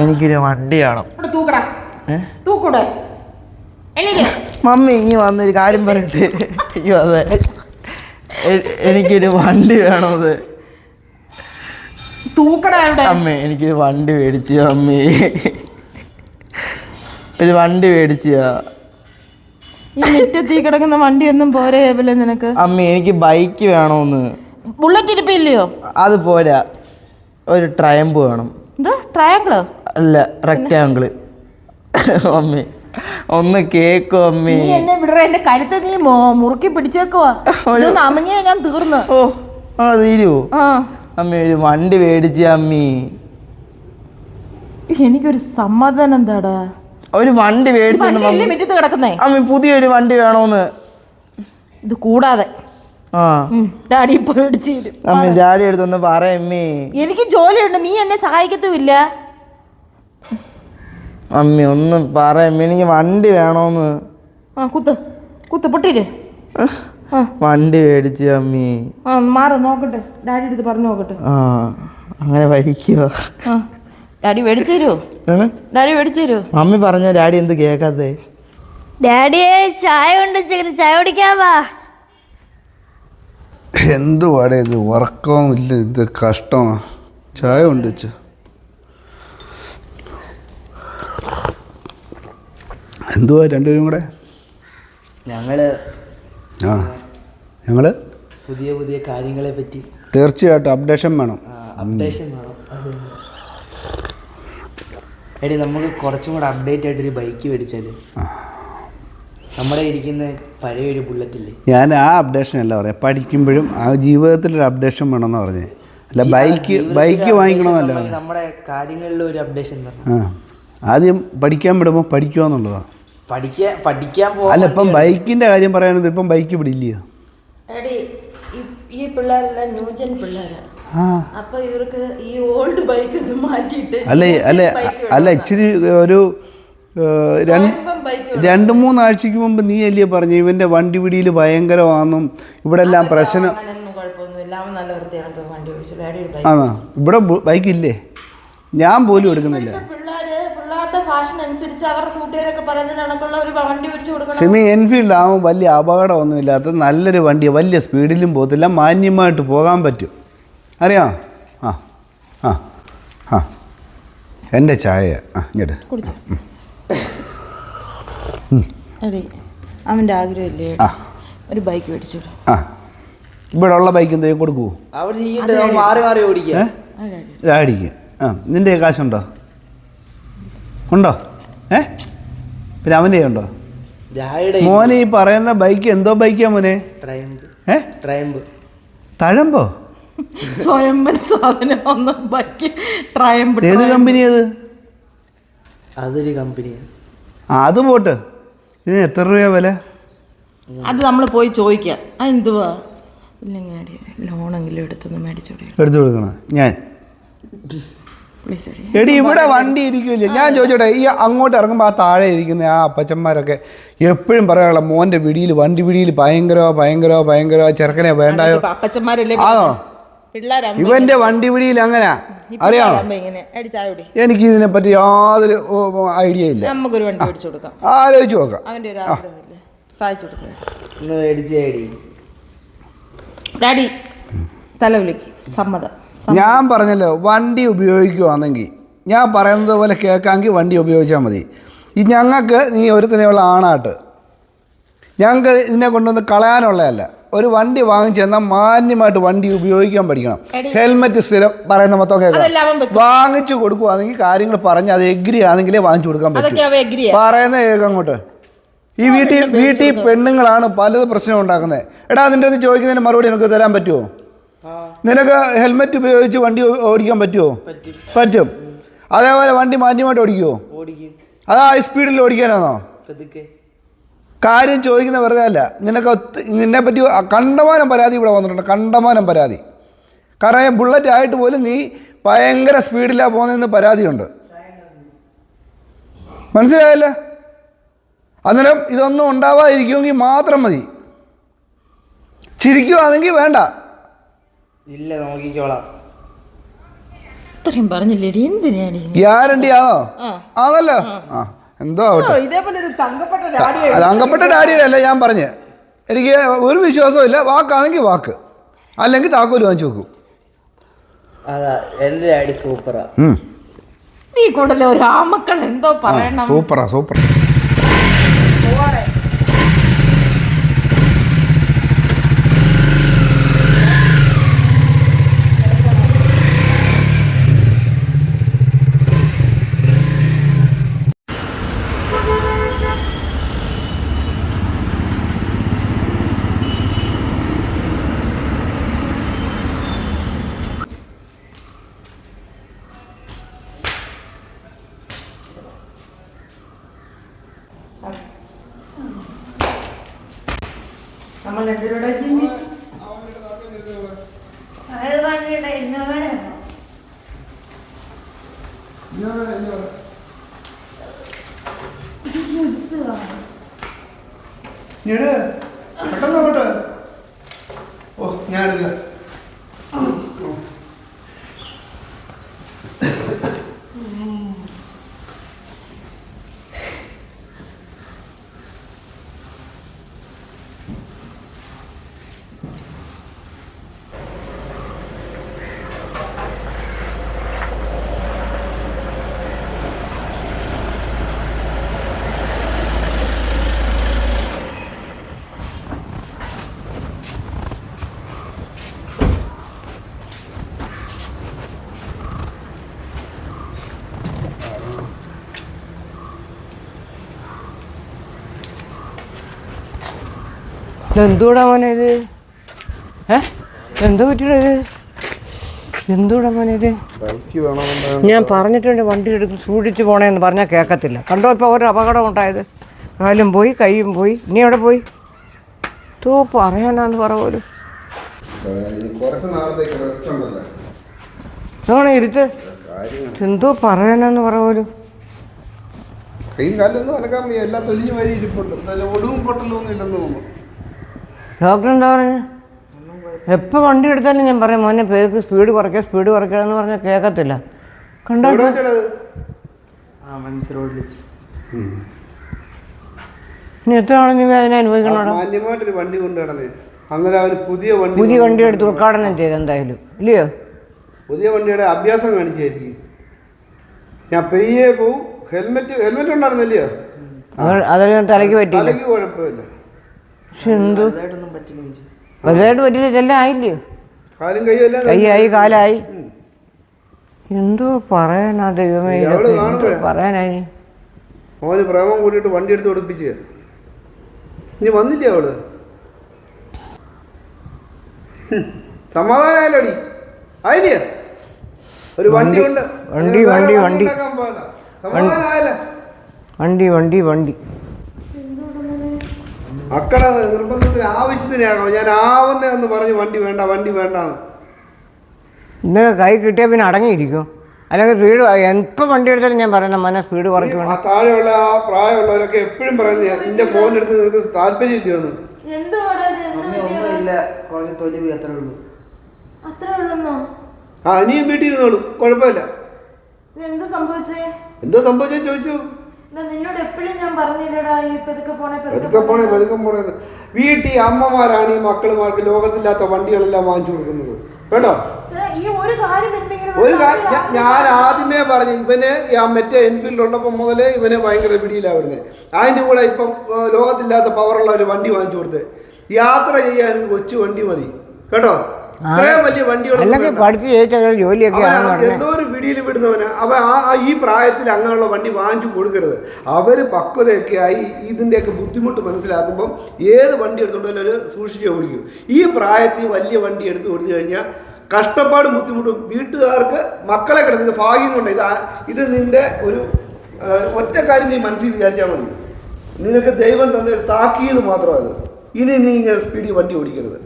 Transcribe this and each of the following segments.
എനിക്കൊരു വണ്ടി വേണം. മമ്മി ഇനി വന്നൊരു കാര്യം പറഞ്ഞിട്ട് അയ്യോ അതെ. എനിക്കൊരു വണ്ടി വേണത് അമ്മേ എനിക്കൊരു വണ്ടി മേടിച്ചു അമ്മേ. ഒരു വണ്ടി മേടിച്ചു ഈ മുറ്റത്തീ കിടക്കുന്ന വണ്ടിയൊന്നും പോരെ നിനക്ക്? അമ്മ എനിക്ക് ബൈക്ക് വേണമെന്ന് ബുള്ളറ്റ് ഇരിപ്പില്ലയോ? അത് പോരാ ഒരു ട്രയമ്പ് വേണം. എന്താ? ട്രയാങ്കിളോ അല്ല റെക്റ്റാങ്കിൾ അമ്മേ ഒന്ന് കേക്കോ അമ്മേ. നീ എന്നെ വിടറ എന്റെ നീ മോ- മുറുക്കി പിടിച്ചേക്കോ ഇതൊന്ന് അമങ്ങിയ ഞാൻ തീർന്നു. ഓ ആ തീരുവോ? ആ. അമ്മ ഒരു വണ്ടി മേടിച്ച അമ്മി. എനിക്കൊരു സമാധാനം എന്താടാ? ഒരു വണ്ടി മേടിച്ചു വണ്ടിയല്ലേ മുറ്റത്ത് കിടക്കുന്നേ? അമ്മി പുതിയൊരു വണ്ടി വേണോന്ന്. ഇത് കൂടാതെ. ഡാഡി ഇപ്പൊ മേടിച്ചു തരും അമ്മ ജാടി എടുത്തൊന്ന് പറയമ്മേ എനിക്ക് ജോലിയുണ്ട്. നീ എന്നെ സഹായിക്കത്തുമില്ല. അമ്മി ഒന്ന് പറയമ്മ എനിക്ക് വണ്ടി വേണോന്ന്. ആ കുത്ത്. കുത്ത് പൊട്ടിയില്ലേ? ആ. വണ്ടി മേടിച്ചു അമ്മി. ആ മാറ് നോക്കട്ടെ. ഡാഡി എടുത്ത് പറഞ്ഞു നോക്കട്ടെ. ആ അങ്ങനെ വഴിക്കോ ആ. ഡാഡി മേടിച്ചു തരുമോ ഡാഡി മേടിച്ചു തരുമോ മമ്മി പറഞ്ഞ ഡാഡി എന്ത് കേക്കാത്തേ? ഡാഡിയെ ചായ ഉണ്ട് ചായ കുടിക്കാൻ വാ. എന്തുവാടേ ഇത്? ഉറക്കവും ഇല്ല ഇത് കഷ്ടമാ. ചായ ഉണ്ട് വെച്ച എന്തുവാ രണ്ടുപേരും കൂടെ? ഞങ്ങൾ ആ ഞങ്ങൾ പുതിയ പുതിയ കാര്യങ്ങളെ പറ്റി. തീർച്ചയായിട്ടും അപ്ഡേഷൻ വേണം. അപ്ഡേഷൻ വേണം. എടി നമുക്ക് കുറച്ചും കൂടെ അപ്ഡേറ്റ് ആയിട്ടൊരു ബൈക്ക് മേടിച്ചാൽ. നമ്മുടെ ഇരിക്കുന്ന പഴയ ഒരു ബുള്ളറ്റില്ലേ ഞാൻ ആ അപ്ഡേഷൻ അല്ല പറയാം പഠിക്കുമ്പോഴും ആ ജീവിതത്തിൽ ഒരു അപ്ഡേഷൻ വേണമെന്ന് പറഞ്ഞേ. അല്ല ബൈക്ക് ബൈക്ക് വാങ്ങിക്കണമെന്നല്ല നമ്മുടെ കാര്യങ്ങളിൽ ഒരു അപ്ഡേഷൻ ആ. ആദ്യം പഠിക്കാൻ വിടുമ്പോൾ പഠിക്കുക എന്നുള്ളതാണ് പഠിക്കാൻ പഠിക്കാൻ പോകാൻ അല്ല ഇപ്പം ബൈക്കിന്റെ കാര്യം പറയുന്നത് ഇപ്പം ബൈക്ക് വിടില്ല ഡാഡി ഈ പിള്ളേരെല്ലാം ന്യൂജൻ പിള്ളേരാണ് ആ. അപ്പൊ ഇവർക്ക് ഈ ഓൾഡ് ബൈക്ക് മാറ്റിയിട്ട് അല്ല അല്ല അല്ല ഇച്ചിരി ഒരു രണ്ട് മൂന്നാഴ്ചക്ക് മുമ്പ് നീ അല്ലേ പറഞ്ഞു ഇവന്റെ വണ്ടി പിടിയിൽ ഭയങ്കരമാണെന്നും ഇവിടെ എല്ലാം പ്രശ്നം ആണോ? ഇവിടെ ബൈക്കില്ലേ? ഞാൻ പോലും എടുക്കുന്നില്ല. സെമി എൻഫീൽഡ് ആകുമ്പോൾ വലിയ അപകടമൊന്നുമില്ലാത്ത നല്ലൊരു വണ്ടി വലിയ സ്പീഡിലും പോകത്തില്ല മാന്യമായിട്ട് പോകാൻ പറ്റും. അറിയാം? ആ ആ ആ. എന്റെ ചായ ആ ഇങ്ങോട്ട് അവന്റെ ആഗ്രഹമില്ലേ? ആ. ഒരു ബൈക്ക് മേടിച്ചോളൂ. ആ. ഇവിടെ ഉള്ള ബൈക്ക് എന്തെങ്കിലും കൊടുക്കൂ. അവിടെ ഇരിക്കട്ടെ അവൻ മാറി മാറി ഓടിക്കുക. അടിക്കുക ആ നിന്റെ കാശുണ്ടോ? ഉണ്ടോ? ഏ? പിന്നെ അവന്റെ ഉണ്ടോ? ജായുടെ മോനെ ഈ പറയുന്ന ബൈക്ക് എന്തോ ബൈക്കാ മോനെ? ട്രയമ്പ്. ഏ? ട്രയമ്പ്. തഴമ്പോ? സ്വയംഭൻ സാധനം ഒന്ന് ബൈക്ക് ട്രയംബ് ഏത് കമ്പനി അത്? അതൊരു കമ്പനിയാണ്. ആ അത് പോട്ട്. ഇതിന് എത്ര രൂപ വില? അത് നമ്മൾ പോയി ചോദിക്കാം. ആ എന്തുവാ? ഇല്ലെങ്കിൽ ലോണെങ്കിലും എടുത്തൊന്ന് മേടിച്ചു എടുത്തു കൊടുക്കണം? ഞാൻ. എടി. ഇവിടെ വണ്ടി ഇരിക്കില്ല? ഞാൻ ചോദിച്ചോട്ടെ ഈ അങ്ങോട്ട് ഇറങ്ങുമ്പോൾ ആ താഴെ ഇരിക്കുന്ന ആ അപ്പച്ചന്മാരൊക്കെ എപ്പോഴും പറയാനുള്ള മോന്റെ പിടിയിൽ വണ്ടി പിടിയിൽ ഭയങ്കരോ ഭയങ്കരോ ഭയങ്കരോ ചെറുക്കനെ വേണ്ടായോ? അപ്പച്ചന്മാരല്ലേ ആണോ? ഇവന്റെ വണ്ടി പിടിയിൽ അങ്ങനെ? അറിയാമോ ചായ എനിക്ക് ഇതിനെ പറ്റി യാതൊരു ഐഡിയ ഇല്ല. നമുക്കൊരു വണ്ടി പിടിച്ചു കൊടുക്കാം. ആലോചിച്ച് നോക്കാം. അവന്റെ ഒരു ആഗ്രഹമില്ലേ സഹായിച്ചു കൊടുക്കാം. ഒന്ന് മേടിച്ചേടി ഡാഡി തലവിളിക്ക് സമ്മതം. ഞാൻ പറഞ്ഞല്ലോ വണ്ടി ഉപയോഗിക്കുവാണെങ്കിൽ ഞാൻ പറയുന്നത് പോലെ കേൾക്കാമെങ്കിൽ വണ്ടി ഉപയോഗിച്ചാൽ മതി. ഈ ഞങ്ങൾക്ക് നീ ഒരുത്തനെയുള്ള ആണാട്ട്. ഞങ്ങൾക്ക് ഇതിനെ കൊണ്ടൊന്ന് കളയാനുള്ളതല്ല. ഒരു വണ്ടി വാങ്ങിച്ചു തന്നാൽ മാന്യമായിട്ട് വണ്ടി ഉപയോഗിക്കാൻ പഠിക്കണം. ഹെൽമെറ്റ് സ്ഥിരം പറയുന്ന മൊത്തം അതെല്ലാം കേൾക്കാം അവൻ വെക്കും. വാങ്ങിച്ചു കൊടുക്കുവാണെങ്കിൽ കാര്യങ്ങൾ പറഞ്ഞ് അത് എഗ്രി ആണെങ്കിലേ വാങ്ങിച്ചു കൊടുക്കാൻ അതൊക്കെ പറ്റും പറയുന്ന കേൾക്കാം അങ്ങോട്ട്. ഈ വീട്ടിൽ വീട്ടിൽ പെണ്ണുങ്ങളാണ് പലത് പ്രശ്നം ഉണ്ടാക്കുന്നത്. എടാ അതിന്റെ അത് ചോദിക്കുന്നതിന് മറുപടി നിനക്ക് തരാൻ പറ്റുമോ? നിനക്ക് ഹെൽമെറ്റ് ഉപയോഗിച്ച് വണ്ടി ഓടിക്കാൻ പറ്റുമോ? പറ്റും. അതേപോലെ വണ്ടി മാന്യമായിട്ട് ഓടിക്കുമോ ഓടിക്കും. അത് ഹൈ സ്പീഡിൽ ഓടിക്കാനാണോ? കാര്യം ചോദിക്കുന്ന വെറുതെ അല്ല. നിനക്ക് നിന്നെപ്പറ്റി നിന്നെ പറ്റി കണ്ടമാനം പരാതി ഇവിടെ വന്നിട്ടുണ്ട്. കണ്ടമാനം പരാതി. കാരണം ബുള്ളറ്റ് ആയിട്ട് പോലും നീ ഭയങ്കര സ്പീഡിലാണ് പോകുന്നതെന്ന് പരാതിയുണ്ട്. മനസ്സിലായല്ല? അന്നേരം ഇതൊന്നും ഉണ്ടാവാതിരിക്കുമെങ്കിൽ മാത്രം മതി. ചിരിക്കുവാണെങ്കിൽ വേണ്ട. ഇല്ല നോക്കിക്കോളാം. ഇത്രയും പറഞ്ഞില്ലേ എന്തിനാണ് ഗ്യാരണ്ടി ആണോ ആ. അതല്ലോ ആ. എന്തോ ആവട്ടെ. ഇതേപോലെ ഒരു തങ്കപ്പെട്ട ഡാഡി ഡാഡിയുടെ അല്ല ഞാൻ പറഞ്ഞ്. എനിക്ക് ഒരു വിശ്വാസവും ഇല്ല. വാക്കാണെങ്കിൽ വാക്ക്. അല്ലെങ്കിൽ താക്കോൽ വാങ്ങിച്ചു വെക്കും. ഡാഡി സൂപ്പറാ. നീ കൂടല്ലേ ഒരു ആമക്കൾ എന്തോ പറയണം. സൂപ്പറാ സൂപ്പർ നമ്മൾ രണ്ടുപേരുടെ ജിമ്മി പെട്ടെന്ന് അങ്ങോട്ട് ഓ ഞാൻ എടുക്കാം. എന്തൂടാ മോനെ ഇത് ഏ? എന്തോ പറ്റിയത് ഇത് എന്തൂടാ മോനെ ഞാൻ പറഞ്ഞിട്ടുണ്ട് വണ്ടി എടുത്ത് സൂക്ഷിച്ച് പോണേന്ന് പറഞ്ഞാൽ കേൾക്കത്തില്ല കണ്ടോ ഇപ്പോൾ ഒരു അപകടം ഉണ്ടായത്? കാലും പോയി കൈയും പോയി. ഇനി എവിടെ പോയി? തോ പറയാനാന്ന് പറ പോലും. നോണേ ഇരുത്ത്? എന്തോ പറയാനാന്ന് പറ പോലും. കൈയും കാലൊന്നും അനക്കാൻ വയ്യ. എല്ലാം തൊലിഞ്ഞു വരി ഇരിപ്പുണ്ട്. ഒടുവും പൊട്ടലൊന്നും ഇല്ലെന്ന് തോന്നുന്നു. ഡോക്ടർ എന്താ പറഞ്ഞു? എപ്പോൾ വണ്ടി എടുത്താലും ഞാൻ പറയും മോനെ പേർക്ക് സ്പീഡ് കുറയ്ക്കുക സ്പീഡ് കുറയ്ക്കുക എന്ന് പറഞ്ഞാൽ കേൾക്കത്തില്ല കണ്ടോ ഇനി എത്ര നാളെ നീ വേദന അനുഭവിക്കണോടാ? മാന്യമായിട്ടൊരു വണ്ടി കൊണ്ടു നടന്നേ അന്നേരം അവന് പുതിയ വണ്ടി പുതിയ വണ്ടി എടുത്ത് ഉദ്ഘാടനം ചെയ്ത് എന്തായാലും. ഇല്ലയോ? പുതിയ വണ്ടിയുടെ അഭ്യാസം കാണിച്ചായിരിക്കും. ഞാൻ പെയ്യേ പോവും. ഹെൽമെറ്റ് ഹെൽമെറ്റ് ഉണ്ടായിരുന്നില്ലയോ? അത് അതെല്ലാം തലയ്ക്ക് പറ്റി തലയ്ക്ക് കുഴപ്പമില്ല. പക്ഷെ എന്തോ? വലുതായിട്ട് പറ്റില്ല ചെല്ലാം ആയില്ലയോ? കൈയായി കാലായി. എന്തോ പറയാനാ ദൈവമേ ഇതൊക്കെ അവൾ എന്തോ. പറയാനായി? മോന് പ്രേമം കൂട്ടിയിട്ട് വണ്ടി എടുത്ത് ഒളിപ്പിച്ച് ഇനി വന്നില്ല അവൾ? ഹും, സമാധാനമായല്ലോടി ആയില്ലേ? ഒരു വണ്ടി വണ്ടി- ഉണ്ട് വണ്ടി, വണ്ടി, വണ്ടി. വണ്ടി വണ്ടി വണ്ടി. മക്കളെ നിർബന്ധത്തിന് ആവശ്യത്തിനാകോ ഞാൻ ആവുന്ന എന്ന് പറഞ്ഞ് വണ്ടി വേണ്ട വണ്ടി വേണ്ട ഇന്നൊക്കെ കൈ കിട്ടിയാൽ പിന്നെ അടങ്ങിയിരിക്കും. അല്ലെങ്കിൽ സ്പീഡ് എപ്പോൾ വണ്ടി എടുത്താലും ഞാൻ പറയുന്ന മന സ്പീഡ് കുറയ്ക്കും ആ താഴെയുള്ള ആ പ്രായമുള്ളവരൊക്കെ എപ്പോഴും പറയുന്നത് എന്റെ മോനെടുത്ത് നിനക്ക് താല്പര്യമില്ലെന്ന് അമ്മ ഒന്നുമില്ല. കുറച്ച് അത്രേ ഉള്ളൂ. ആ ഇനിയും വീട്ടിൽ ഇരുന്നോളൂ കുഴപ്പമില്ല. എന്തോ സംഭവിച്ചേ? എന്തോ സംഭവിച്ചോ ചോദിച്ചു. നിന്നോട് എപ്പോഴും ഞാൻ പറഞ്ഞില്ലടാ ഈ പെതുക്കെ പോണേ പതുക്കെ പോണേ പതുക്കെ പോണേന്ന് വീട്ടിൽ അമ്മമാരാണ് ഈ മക്കളുമാർക്ക് ലോകത്തില്ലാത്ത വണ്ടികളെല്ലാം വാങ്ങിച്ചു കൊടുക്കുന്നത്. കേട്ടോ? ഈ ഒരു കാര്യം ഞാൻ ആദ്യമേ പറഞ്ഞു ഇവന് ആ മറ്റേ എൻഫീൽഡ് ഉള്ളപ്പോൾ മുതലേ ഇവനെ ഭയങ്കര പിടിയിലാണ് വരുന്നത് അതിന്റെ കൂടെ ഇപ്പം ലോകത്തില്ലാത്ത പവറുള്ള ഒരു വണ്ടി വാങ്ങിച്ചു കൊടുത്ത്. യാത്ര ചെയ്യാൻ കൊച്ചു വണ്ടി മതി. കേട്ടോ? ഇത്രയും വലിയ. പഠിച്ച് ജയിച്ചാൽ ജോലിയൊക്കെ എന്തോ ഒരു പിടിയിൽ വിടുന്നവന് അവ ആ ഈ പ്രായത്തിൽ അങ്ങനെയുള്ള വണ്ടി വാങ്ങിച്ചു കൊടുക്കരുത്. അവർ പക്വതയൊക്കെ ആയി ഇതിന്റെയൊക്കെ ബുദ്ധിമുട്ട് മനസ്സിലാക്കുമ്പം ഏത് വണ്ടി എടുത്തുകൊണ്ടാലും ഒരു സൂക്ഷിച്ച് ഓടിക്കും. ഈ പ്രായത്തിൽ വലിയ വണ്ടി എടുത്ത് കൊടുത്തു കഴിഞ്ഞാൽ കഷ്ടപ്പാടും ബുദ്ധിമുട്ടും വീട്ടുകാർക്ക് മക്കളെ കിടന്നത് ഭാഗ്യം കൊണ്ട്. ഇത് ഇത് നിന്റെ ഒരു ഒറ്റ കാര്യം നീ മനസ്സിൽ വിചാരിച്ചാൽ മതി. നിനക്ക് ദൈവം തന്നെ താക്കിയത് മാത്രമാണ് ഇനി നീ ഇങ്ങനെ സ്പീഡിൽ വണ്ടി ഓടിക്കരുത്.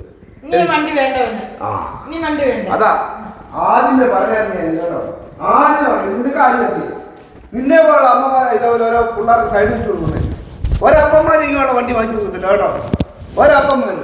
അതാ. ആദ്യമേ പറയായിരുന്നു ഞാൻ കേട്ടോ ആദ്യം പറഞ്ഞു നിനക്ക് നിന്നെ പോലെ അമ്മമാരെ ഇതേപോലെ ഓരോ പിള്ളേർക്ക് സൈഡിൽ ഇട്ട് കൊടുക്കുന്നത് ഒരപ്പന്മാർ ഇങ്ങനെയുള്ള വണ്ടി വാങ്ങിച്ചു കൊടുത്തില്ല കേട്ടോ? ഒരപ്പന്മാർ